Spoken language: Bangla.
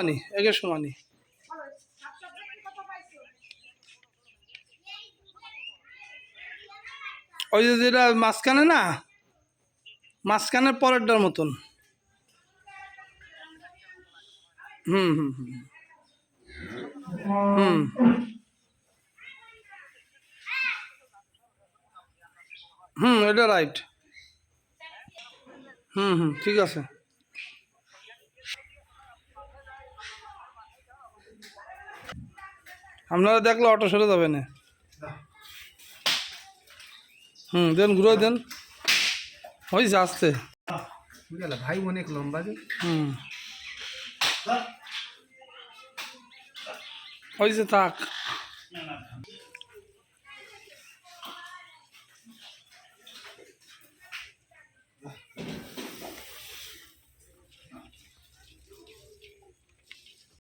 সমানি একে সমানি। ওই যে যেটা মাঝখানে না, মাঝখানের পরেরটার মতন। হুম হুম হুম হুম। এটা রাইট হুম হুম, ঠিক আছে। আপনারা দেখলে অটো সরে যাবে না। হুম দেন ঘুরে দেন। হয়েছে আসতে ভাই অনেক লম্বা যে। হুম। হয়েছে থাক।